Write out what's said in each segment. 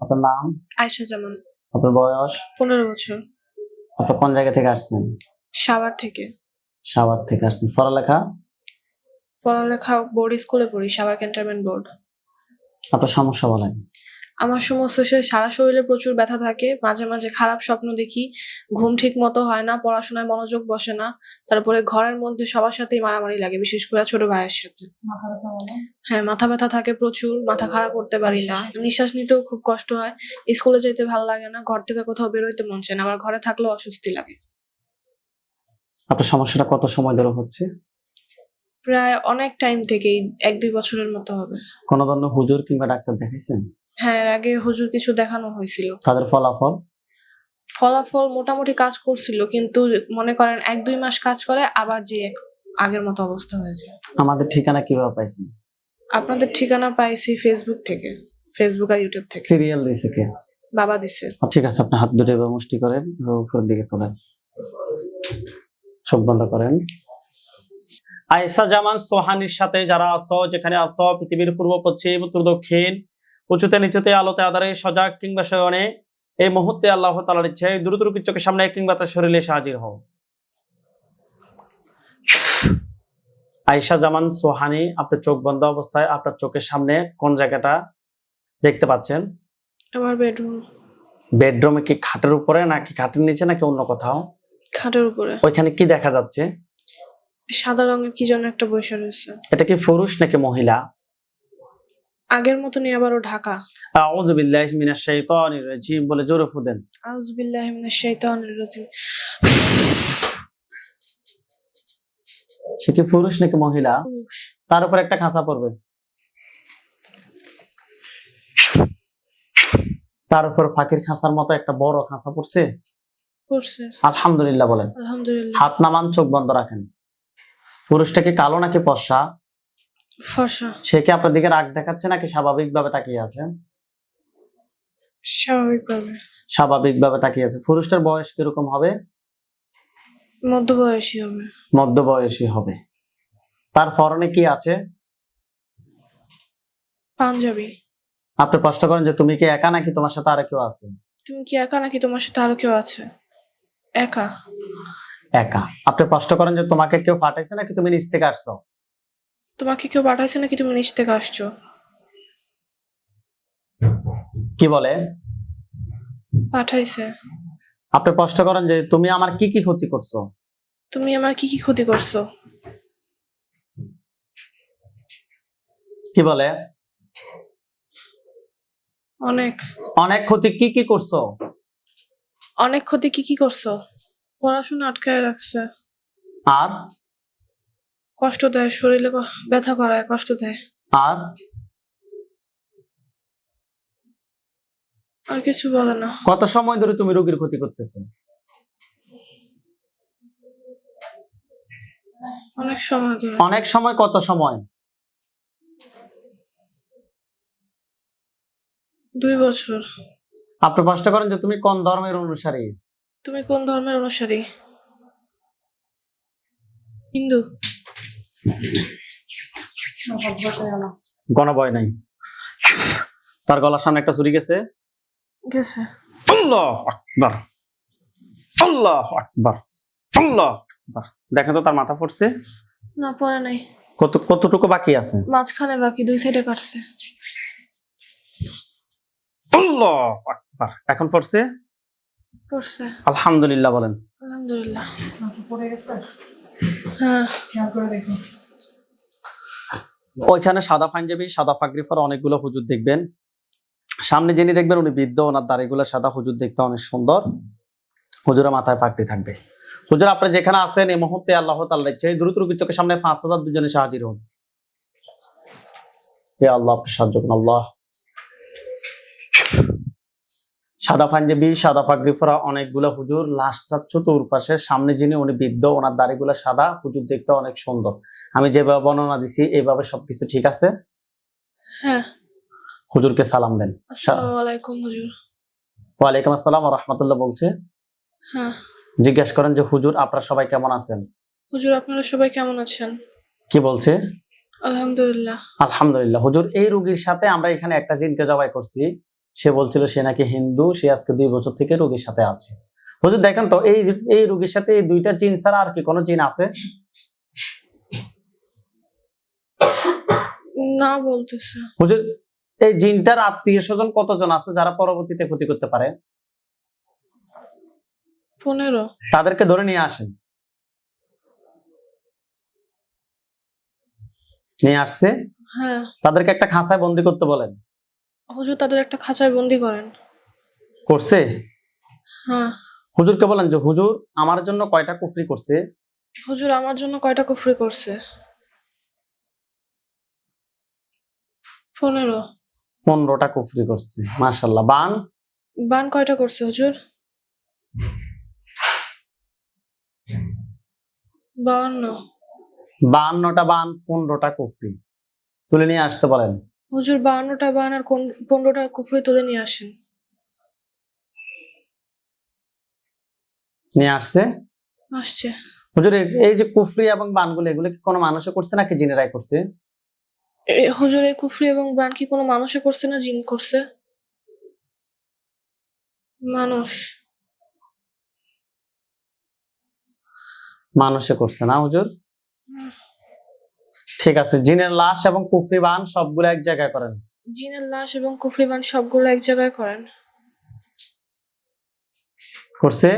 আপনার নাম? আয়েশা জামান। আপনার বয়স? পনেরো বছর। আপনার কোন জায়গা থেকে আসছেন? সাভার থেকে। সাভার থেকে আসছেন। পড়ালেখা? পড়ালেখা বোর্ড স্কুলে পড়ি সাভার ক্যান্টনমেন্ট বোর্ড। আপনার সমস্যা বলেন। আমার সমস্ত সে সারা শরীরে প্রচুর ব্যথা থাকে। মাঝে মাঝে খারাপ স্বপ্ন দেখি। ঘুম ঠিক মতো হয় না পড়াশোনায় মনোযোগ বসে না। তারপরে ঘরের মধ্যে সবার সাথেই মারামারি লাগে বিশেষ করে ছোট ভাইয়ের সাথে। হ্যাঁ মাথা ব্যথা থাকে প্রচুর মাথা খারাপ করতে পারি না। নিঃশ্বাস নিতেও খুব কষ্ট হয়। স্কুলে যেতে ভালো লাগে না ঘর থেকে কোথাও বেরোইতে মন চায় না আবার ঘরে থাকলেও অস্বস্তি লাগে। আপনার সমস্যাটা কত সময় ধরে হচ্ছে? প্রায় অনেক টাইম থেকেই এক দুই বছরের মতো হবে। কোন ধরনের হুজুর কিংবা ডাক্তার দেখেছেন? হ্যাঁ এর আগে হুজুর কিছু দেখানো হয়েছিল। তাদের ফলাফল? ফলাফল মোটামুটি কাজ করছিল কিন্তু মনে করেন এক দুই মাস কাজ করে আবার যে এক আগের মতো অবস্থা হয়েছে। আমাদের ঠিকানা কীভাবে পাইছেন? আপনাদের ঠিকানা পাইছি ফেসবুক থেকে ফেসবুক আর ইউটিউব থেকে। সিরিয়াল দিছে কে? বাবা দিছে। ঠিক আছে আপনি হাত দুটো এবার মুষ্টি করেন উপরের দিকে তোলেন। চোখ বন্ধ করেন। আয়েশা জামান সোহানির সাথে যারা আছো যেখানে আছো পৃথিবীর পূর্ব পশ্চিম উত্তর দক্ষিণ উঁচুতে নিচুতে আলোতে আধারে সজাগ কিংবা শয়নে এই মুহূর্তে আল্লাহ তালার ইচ্ছে দ্রুত চোখের সামনে কিংবা তার শরীরে হাজির হও আয়েশা জামান সোহানি আপনার চোখ বন্ধ অবস্থায় আপনার চোখের সামনে কোন জায়গাটা দেখতে পাচ্ছেন? আমার বেডরুম বেডরুমে কি খাটের উপরে নাকি খাটের নিচে নাকি অন্য কোথাও? খাটের উপরে। ওইখানে কি দেখা যাচ্ছে? সাদা রঙের কি যেন একটা বৈশা রয়েছে। এটা কি পুরুষ নাকি মহিলা? আগের মতনই আবারও ঢাকা। আউযু বিল্লাহি মিনাশ শাইতানির রাজিম বলে জোরে ফুদেন আউযুবিল্লাহি মিনাশ শাইতানির রাজিম। সে কি পুরুষ নাকি মহিলা? তার উপর একটা খাঁচা পড়বে। তার উপর ফাঁকির খাঁচার মতো একটা বড় খাঁচা পড়ছে। করছে আলহামদুলিল্লাহ বলেন। আলহামদুলিল্লাহ। হাত নামান চোখ বন্ধ রাখেন। পুরুষটা কি কালো নাকি পশা ফর্সা। সে কি আপনার দিকে রাগ দেখাচ্ছে নাকি স্বাভাবিকভাবে তাকিয়ে আছে? স্বাভাবিকভাবে। স্বাভাবিকভাবে তাকিয়ে আছে। পুরুষটার বয়স কীরকম হবে? মধ্যবয়সী হবে। মধ্যবয়সী হবে। তার পরনে কি আছে? পাঞ্জাবি। আপনি প্রশ্ন করেন যে তুমি কি একা নাকি তোমার সাথে আর কেউ আছে? তুমি কি একা নাকি তোমার সাথে আরও কেউ আছে? একা। একা। আপনি প্রশ্ন করেন যে তোমাকে কেউ পাঠাইছে নাকি তুমি নিচ থেকে আসছো? তোমাকে কেউ পাঠাইছে নাকি তুমি নিচ থেকে আসছো? কি বলে? পাঠাইছে। আপনি প্রশ্ন করেন যে তুমি আমার কি কি ক্ষতি করছ? তুমি আমার কি কি ক্ষতি করছ? কি বলে? অনেক। অনেক ক্ষতি কি কি করছ? অনেক ক্ষতি কি কি করছ? পড়াশোনা আটকায় রাখছে। আর? কষ্ট দেয় শরীরে ক- ব্যথা করায় কষ্ট দেয়। আর? আর কিছু বলে না। কত সময় ধরে তুমি রোগীর ক্ষতি করতেছো? অনেক সময় ধরে। অনেক সময় কত সময়? দুই বছর। আপনি প্রশ্ন করেন যে তুমি কোন ধর্মের অনুসারী? তুমি কোন ধর্মের অনুসারী? হিন্দু। গণভয় নাই। তার গলার সামনে একটা চুরি গেছে। গেছে। আল্লাহ আকবার। আল্লাহ আকবার। আল্লাহ আকবার। দেখেন তো তার মাথা পড়ছে। না পরে নাই। কত কতটুকু বাকি আছে? মাঝখানে বাকি দুই সাইডে কাটছে। আল্লাহ আকবার। এখন পড়ছে? করছে। আলহামদুলিল্লাহ বলেন। আলহামদুলিল্লাহ। হ্যাঁ। ওইখানে সাদা পাঞ্জাবি সাদা ফাগরি পরা অনেকগুলো হুজুর দেখবেন। সামনে যিনি দেখবেন উনি বৃদ্ধ ওনার দাড়িগুলো সাদা হুজুর দেখতে অনেক সুন্দর। হুজুরের মাথায় পাগড়ি থাকবে। হুজুর আপনি যেখানে আছেন এই মুহূর্তে আল্লাহ তাল্লাহ ইচ্ছে দ্রুত রুগীর চোখের সামনে পাঁচ হাজার দুজনে হাজির হন। হে আল্লাহ আপনি সাহায্য করুন আল্লাহ। সাদা পাঞ্জাবি সাদা পাগড়ি পরা অনেকগুলো হুজুর লাস্টটা চতুর পাশে। সামনে যিনি উনি বৃদ্ধ ওনার দাড়িগুলো সাদা হুজুর দেখতে অনেক সুন্দর। আমি যেভাবে বর্ণনা দিছি এইভাবে সবকিছু ঠিক আছে? হ্যাঁ। হুজুরকে সালাম দেন। আসসালামু হুজুর। ওয়ালাইকুম আসসালাম রহমতুল্লাহ বলছে। হ্যাঁ। জিজ্ঞেস করেন যে হুজুর আপনারা সবাই কেমন আছেন? হুজুর আপনারা সবাই কেমন আছেন? কি বলছে? আলহামদুলিল্লাহ। আলহামদুলিল্লাহ। হুজুর এই রোগীর সাথে আমরা এখানে একটা জিনকে জবাই করছি। সে বলছিল সে নাকি হিন্দু সে আজকে দুই বছর থেকে রোগীর সাথে আছে। হুজুর দেখেন তো এই এই রোগীর সাথে এই দুইটা জিন ছাড়া আর কি কোনো জিন আছে? না বলতেছে। হুজুর এই জিনটার আত্মীয় স্বজন কতজন আছে যারা পরবর্তীতে ক্ষতি করতে পারে? পনেরো। তাদেরকে ধরে নিয়ে আসেন। নিয়ে আসছে? হ্যাঁ। তাদেরকে একটা খাঁচায় বন্দি করতে বলেন। হুজুর তাদের একটা খাঁচায় বন্দি করেন। করছে? হ্যাঁ। হুজুরকে বলেন যে হুজুর আমার জন্য কয়টা কুফরি করছে? হুজুর আমার জন্য কয়টা কুফরি করছে? পনেরো। পনেরোটা কুফরি করছে মাশাল্লাহ বান? বান কয়টা করছে হুজুর? বাউন্ন। বাহান্নটা বান পনেরোটা কুফরি। তুলে নিয়ে আসতে বলেন। হুজুর বাউন্নটা বান আর পনেরোটা কুফরি তুলে নিয়ে আসেন। নিয়ে আসছে? আসছে। হুজুর এই- যে কুফরি এবং বানগুলো এগুলো কি কোনো মানুষে করছে নাকি জিনেরাই করছে? হুজুর এই কুফরি এবং বান কি কোনো মানুষে করছে না জিন করছে? মানুষ। মানুষে করছে না হুজুর? ঠিক আছে। জিনের লাশ এবং কুফরি বান সবগুলো এক জায়গায় করেন? জিনের লাশ এবং কুফরি বান সবগুলো এক জায়গায় করেন। করছে?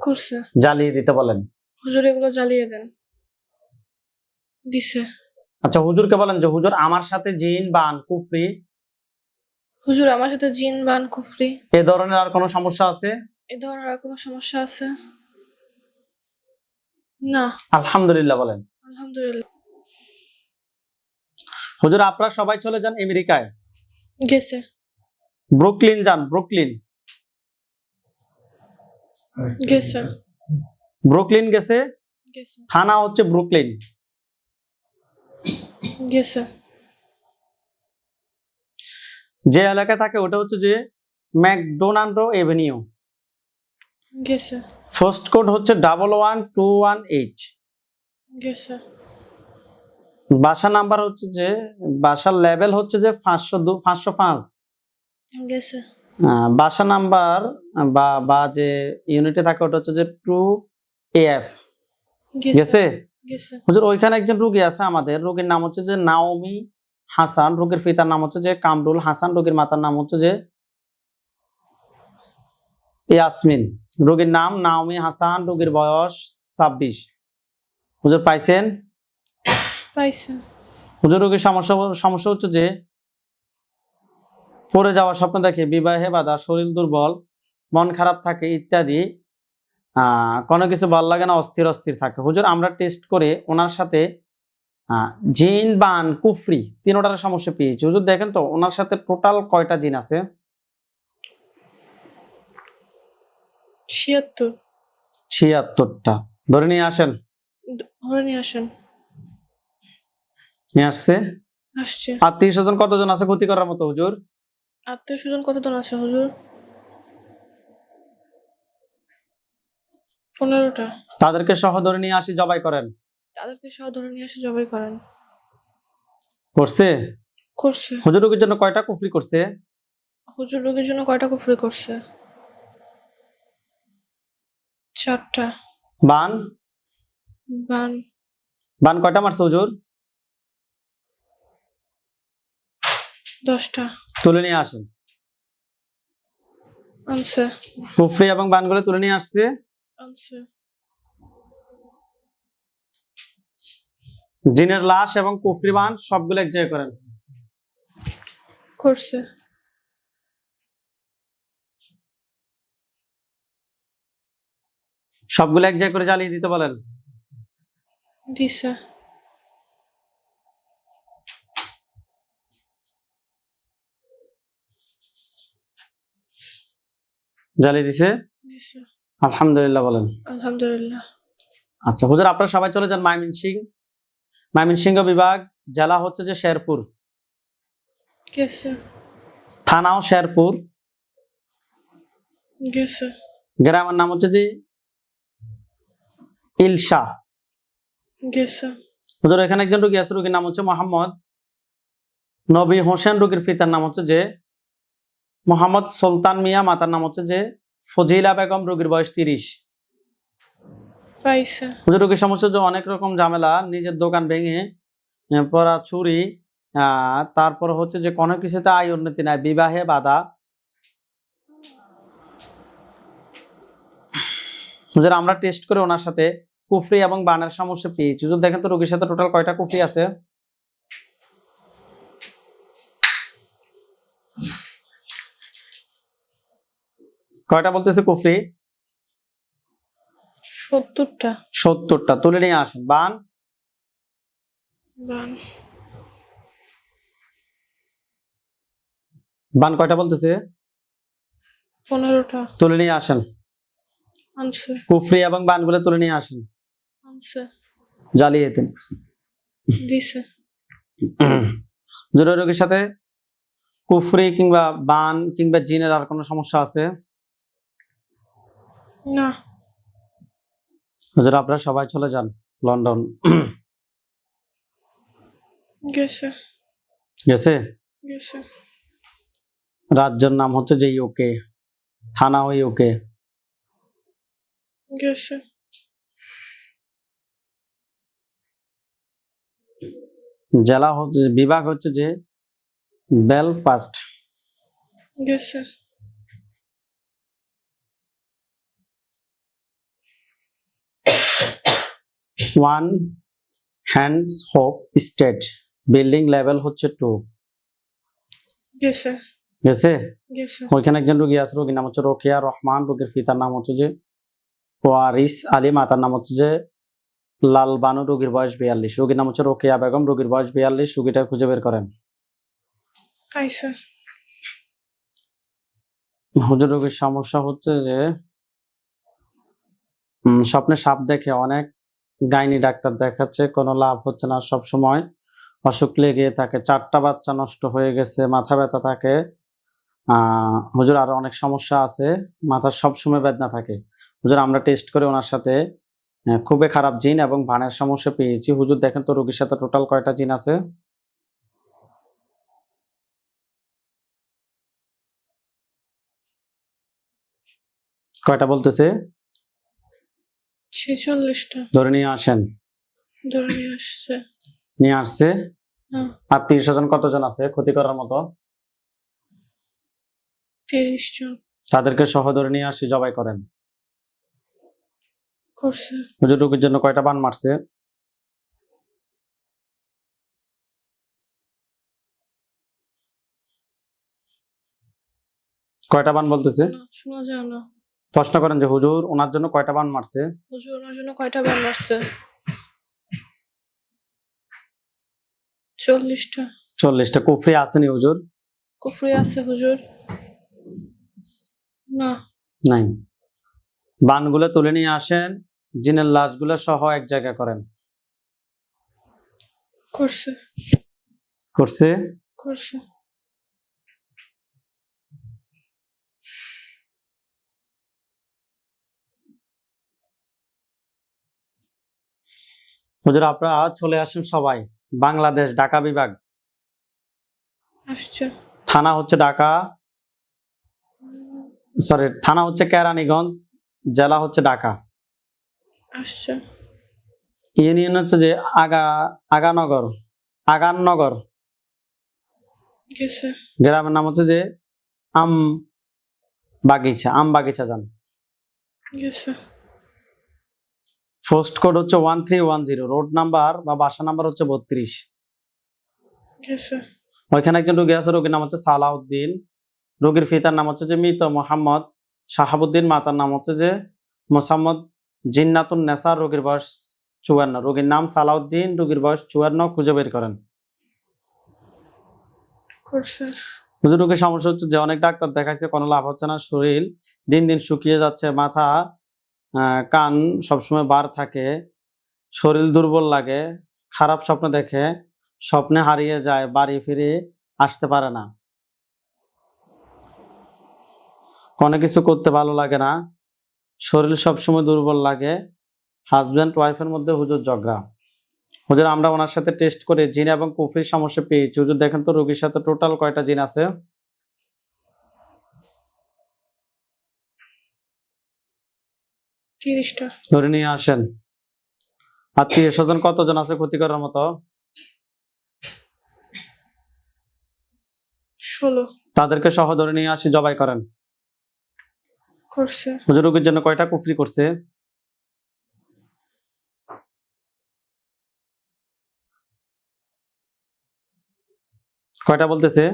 করছে। জ্বালিয়ে দিতে বলেন। হুজুর এগুলো জ্বালিয়ে দেন। দিছে। আচ্ছা হুজুরকে বলেন যে হুজুর আমার সাথে জিন বান কুফরি হুজুর আমার সাথে জিন বান কুফরি এ ধরনের আর কোনো সমস্যা আছে? এ ধরনের আর কোনো সমস্যা আছে? না। আলহামদুলিল্লাহ বলেন। আলহামদুলিল্লাহ। হুজুর আপনারা সবাই চলে যান আমেরিকায়? গেছে ব্রুকলিন যান ব্রুকলিন। গেছে ব্রুকলিন গেছে? থানা হচ্ছে ব্রুকলিন। গেছে যে এলাকায় থাকে ওটা হচ্ছে যে ম্যাকডোনাল্ড এভিনিউ। গেছে ফার্স্ট কোড হচ্ছে double one two one eight গেছে বাসা নাম্বার হচ্ছে যে বাসার লেভেল হচ্ছে যে পাঁচশো দু পাঁচশো পাঁচ। বাসা নাম্বার বা বা যে ইউনিটে থাকে ওটা হচ্ছে যে টু এফ। গেছে? হুজুর ওইখানে একজন রুগী আছে আমাদের রোগীর নাম হচ্ছে যে নাওমি হাসান রোগীর পিতার নাম হচ্ছে যে কামরুল হাসান রোগীর মাতার নাম হচ্ছে যে ইয়াসমিন। রোগীর নাম নাওমি হাসান রোগীর বয়স ছাব্বিশ। হুজুর পাইছেন? পাইছে হুজুর রোগীর সমস্যা সমস্যা হচ্ছে যে পড়ে যাওয়া স্বপ্ন দেখে বিবাহে বাধা শরীর দুর্বল মন খারাপ থাকে ইত্যাদি কোনো কিছু ভালো লাগে না অস্থির অস্থির থাকে। হুজুর আমরা টেস্ট করে ওনার সাথে জিন বান কুফরি তিনোটার সমস্যা পেয়েছি। হুজুর দেখেন তো ওনার সাথে টোটাল কয়টা জিন আছে? ছিয়াত্তর। ছিয়াত্তরটা। ধরে নিয়ে আসেন। ধরে নিয়ে আসেন। নিয়ে আসছে? আসছে। আত্মীয় স্বজন কতজন আছে ক্ষতি করার মতো হুজুর? আত্মীয় স্বজন কতজন আছে হুজুর? পনেরোটা। তাদেরকে সহ ধরে নিয়ে আসি জবাই করেন। তাদেরকে সহ ধরে নিয়ে এসে জবাই করেন। করছে? করছে। হুজুর রোগীর জন্য কয়টা কুফরি করছে? হুজুর রোগীর জন্য কয়টা কুফরি করছে? চারটা। বান? বান। বান কয়টা মারছে হুজুর? দশটা। তুলে নিয়ে আসেন। আনছে। কুফরি এবং বানগুলো তুলে নিয়ে আসছে। আনছে। জিনের লাশ এবং কুফরি বান সবগুলো এক জায়গায় করেন। করছে। সবগুলো এক জায়গায় করে জ্বালিয়ে দিতে বলেন। দিছে। জ্বালিয়ে দিছে? আলহামদুলিল্লাহ বলেন। আলহামদুলিল্লাহ। আচ্ছা হুজুর আপনারা সবাই চলে যান ময়মনসিং ময়মনসিংহ বিভাগ জেলা হচ্ছে যে শেরপুর। থানাও শেরপুর। গ্রামের নাম হচ্ছে যে ইলশা। হুজুর এখানে একজন রুগী আছে রুগীর নাম হচ্ছে মোহাম্মদ নবী হোসেন রুগীর পিতার নাম হচ্ছে যে মোহাম্মদ সুলতান মিয়া মাতার নাম হচ্ছে যে ফজিলা বেগম রোগীর বয়স তিরিশ। রোগীর সমস্যা যে অনেক রকম ঝামেলা নিজের দোকান ভেঙে পড়া চুরি তারপর হচ্ছে যে কোনো কিছুতে আয় উন্নতি নাই বিবাহে বাধা। হুজুর আমরা টেস্ট করে ওনার সাথে কুফরি এবং বানের সমস্যা পেয়েছি। হুজুর দেখেন তো রোগীর সাথে টোটাল কয়টা কুফরি আছে? কয়টা বলতেছে কুফরি? সত্তরটা। সত্তরটা। তুলে নিয়ে আসেন। বান? বান। কয়টা বলতেছে? পনেরোটা। তুলে নিয়ে আসেন। কুফরি এবং বান বানগুলো তুলে নিয়ে আসেন। জ্বালিয়ে দিন জরুরি রোগীর সাথে কুফরি কিংবা বান কিংবা জিনের আর কোনো সমস্যা আছে? না। হুজুর আপনারা সবাই চলে যান লন্ডন। গেছে। গেছে? গেছে। রাজ্যের নাম হচ্ছে যে ইউকে থানাও ইউকে গেছে। জেলা হচ্ছে বিভাগ হচ্ছে যে বেলফাস্ট। গেছে। One hands hope state building level হচ্ছে টু গেছে ওইখানে একজন রোগী আছে রোগীর নাম হচ্ছে রোকেয়া রহমান রোগীর পিতার নাম হচ্ছে যে ওয়ারিস আলী মাতার নাম হচ্ছে যে লাল বানু রোগীর বয়স বিয়াল্লিশ। রোগীর নাম হচ্ছে রোকেয়া বেগম রোগীর বয়স বিয়াল্লিশ। রোগীটা খুঁজে বের করেন। হুজুর রোগীর সমস্যা হচ্ছে যে স্বপ্নে সাপ দেখে অনেক গাইনি ডাক্তার দেখাচ্ছে, কোনো লাভ হচ্ছে না সব সময় অসুখ লেগে থাকে চারটা বাচ্চা নষ্ট হয়ে গেছে, মাথা ব্যথা থাকে। হুজুর আরও অনেক সমস্যা আছে, মাথার সব সময় বেদনা থাকে। হুজুর, আমরা টেস্ট করে ওনার সাথে খুবই খারাপ জিন এবং ভানের সমস্যা পেয়েছি। হুজুর, দেখেন তো রোগীর সাথে টোটাল কয়টা জিন আছে? কয়টা বলতেছে? ছেচল্লিশটা। ধরে নিয়ে আসেন। ধরে নিয়ে আসছে। নিয়ে আসছে। হ্যাঁ। আত্মীয় স্বজন কতজন আছে ক্ষতি করার মতো? তিরিশ জন। তাদেরকে সহ ধরে নিয়ে আসি জবাই করেন। করছে। হুজুর রোগীর জন্য কয়টা বান মারছে? কয়টা বান বলতেছে? শোনা যায় না। প্রশ্ন করেন যে হুজুর ওনার জন্য কয়টা বান মারছে? হুজুর ওনার জন্য কয়টা বান মারছে? চল্লিশটা। চল্লিশটা। কুফরি আসেনি হুজুর? কুফরি আছে হুজুর। না। নাই। বানগুলো তুলে নিয়ে আসেন জিনের লাশগুলো সহ এক জায়গায় করেন। করছে। করছে? করছে। হুজুর আপনারা চলে আসেন সবাই। বাংলাদেশ ঢাকা বিভাগ। থানা হচ্ছে ঢাকা সরি থানা হচ্ছে কেরানীগঞ্জ জেলা হচ্ছে ঢাকা। ইউনিয়ন হচ্ছে যে আগা আগানগর আগাননগর গ্রামের নাম হচ্ছে যে আম বাগিচা আম বাগিচা যান পোস্ট কোড হচ্ছে one three one zero road number বা বাসা নাম্বার হচ্ছে বত্রিশ। ওইখানে একজন রোগী আছে রোগীর নাম হচ্ছে সালাউদ্দিন রোগীর পিতার নাম হচ্ছে যে মৃত মোহাম্মদ শাহাবুদ্দিন মাতার নাম হচ্ছে যে মোসাম্মদ জিন্নাতুন নেসার রোগীর বয়স চুয়ান্ন। রোগীর নাম সালাউদ্দিন রোগীর বয়স চুয়ান্ন খুঁজে বের করেন। রোগীর সমস্যা হচ্ছে যে অনেক ডাক্তার দেখাইছে কোনো লাভ হচ্ছে না শরীর দিন দিন শুকিয়ে যাচ্ছে মাথা কান সবসময় বার থাকে, শরীর দুর্বল লাগে, খারাপ স্বপ্ন দেখে স্বপ্নে হারিয়ে যায়, বাড়ি ফিরে আসতে পারে না। কোনো কিছু করতে ভালো লাগে না, শরীর সবসময় দুর্বল লাগে হাজব্যান্ড ওয়াইফের মধ্যে হুজুর ঝগড়া। হুজুর, আমরা ওনার সাথে টেস্ট করে, জিন এবং কুফরির সমস্যা পেয়েছি। হুজুর, দেখেন তো রোগীর সাথে টোটাল কয়টা জিন আছে? তিরিশটা ধরে নিয়ে আসেন। আত্মীয় স্বজন কতজন আছে ক্ষতি করার মতো? ষোলো। তাদেরকে সহ ধরে নিয়ে আসি জবাই করেন। করছে। জন্য কয়টা কুফরি করছে? কয়টা বলতেছে?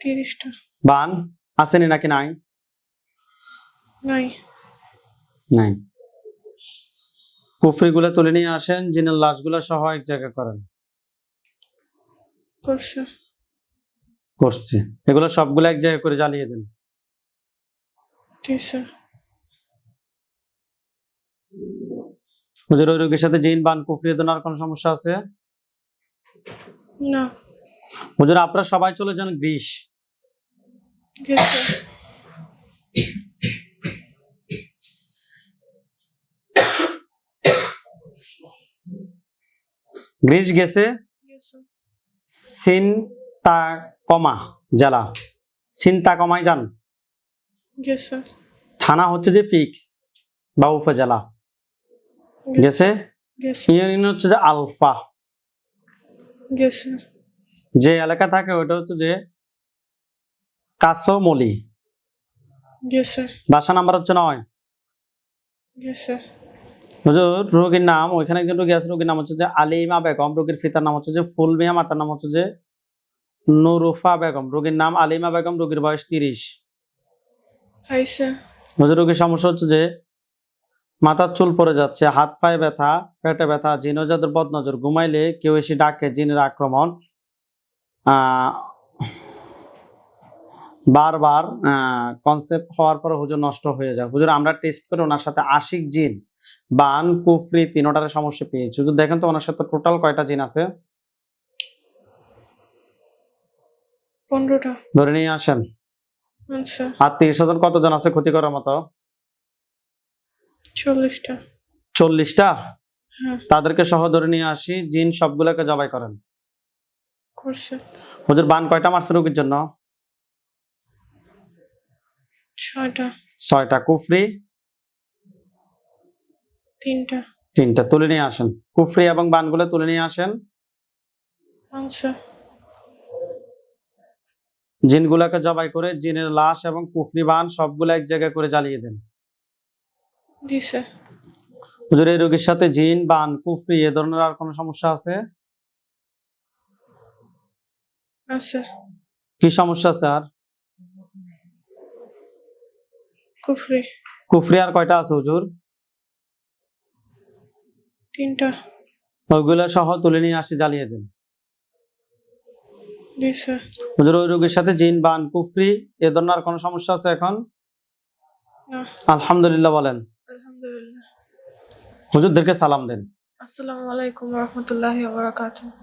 তিরিশটা। বান? আসেনি নাকি নাই? নাই। নাই কুফরি গুলো তুলে নিয়ে আসেন জিনের লাশগুলো সহ এক জায়গায় করেন। করছে। করছে। এগুলো সবগুলো এক জায়গায় করে জ্বালিয়ে দেন। হুজুর ওই রোগীর সাথে জিন বান কুফরি দেন আর কোনো সমস্যা আছে? না। হুজুর আপনারা সবাই চলে যান গ্রিস। গ্রিস গেছে গেছে। কমা জেলা। কমায় যান। থানা হচ্ছে যে ফিক্স বা উপজেলা। গেছে? গেছে। ইউনিয়ন হচ্ছে যে আলফা। যে এলাকা থাকে ওটা হচ্ছে যে কাসমলি। বাসা নাম্বার হচ্ছে নয়। হুজুর রোগীর নাম ওইখানে একজন রোগী আছে রোগীর নাম হচ্ছে যে আলিমা বেগম রোগীর পিতার নাম হচ্ছে যে ফুলমিয়া মাতার নাম হচ্ছে যে নুরুফা বেগম। রোগীর নাম আলিমা বেগম রোগীর বয়স তিরিশ। হুজুর রোগীর সমস্যা হচ্ছে যে মাথার চুল পড়ে যাচ্ছে হাত পায়ে ব্যথা পেটে ব্যথা জিন জিনজাদের বদনজর ঘুমাইলে কেউ এসে ডাকে জিনের আক্রমণ। বারবার কনসেপ্ট হওয়ার পর হুজুর নষ্ট হয়ে যায়। হুজুর আমরা টেস্ট করে ওনার সাথে আশিক জিন। বান কুফরি তিনোটার সমস্যা পেয়েছি। যদি দেখেন তো ওনার সাথে টোটাল কয়টা জিন আছে? পনেরোটা। ধরে নিয়ে আসেন। আচ্ছা। আত্মীয় স্বজন কতজন আছে ক্ষতি করার মতো? চল্লিশটা। চল্লিশটা? হ্যাঁ। তাদেরকে সহ ধরে নিয়ে আসি জিন সবগুলোকে জবাই করেন। হুজুর বান কয়টা মারছে রোগীর জন্য? ছয়টা। ছয়টা। কুফরি তিনটা। তিনটা তুলে নিয়ে আসেন। কুফরি এবং বানগুলো তুলে নিয়ে আসেন। আচ্ছা। জিনগুলাকে জবাই করে জিনের লাশ এবং কুফরি বান সবগুলো এক জায়গায় করে জ্বালিয়ে দেন। দিছে। হুজুর এই রোগীর সাথে জিন বান কুফরি এ ধরনের আর কোনো সমস্যা আছে? আছে। কি সমস্যা আছে আর কুফরি। কুফরি আর কয়টা আছে হুজুর? তিনটা। ওইগুলো সহ তুলে নিয়ে আসে জ্বালিয়ে দেন। হুজুর ওই রোগীর সাথে জিন বান কুফরি এ ধরনের আর কোনো সমস্যা আছে এখন? আলহামদুলিল্লাহ বলেন। আলহামদুলিল্লাহ। হুজুরদেরকে সালাম দেন। আসসালামু আলাইকুম রহমতুল্লাহ বারাকাতুহু।